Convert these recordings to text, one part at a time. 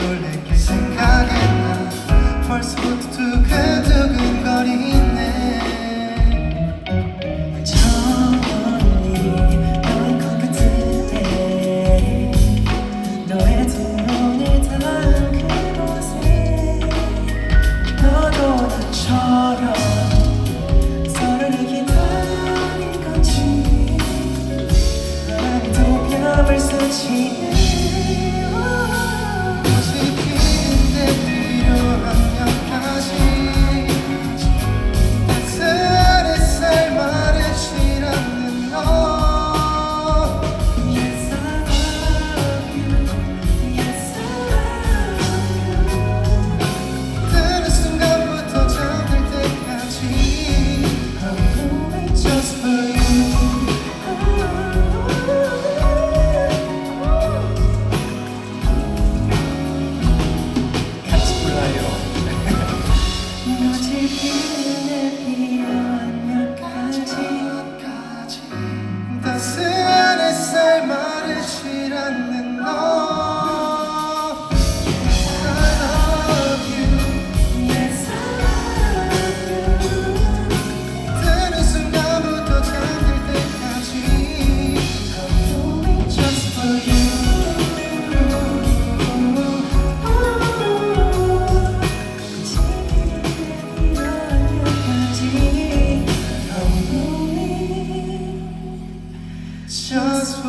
널 내게 생각했나? 벌써부터 두근두근거리네. 저멀리 너의 것 같은데 너의 두 눈을 다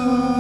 Senhor.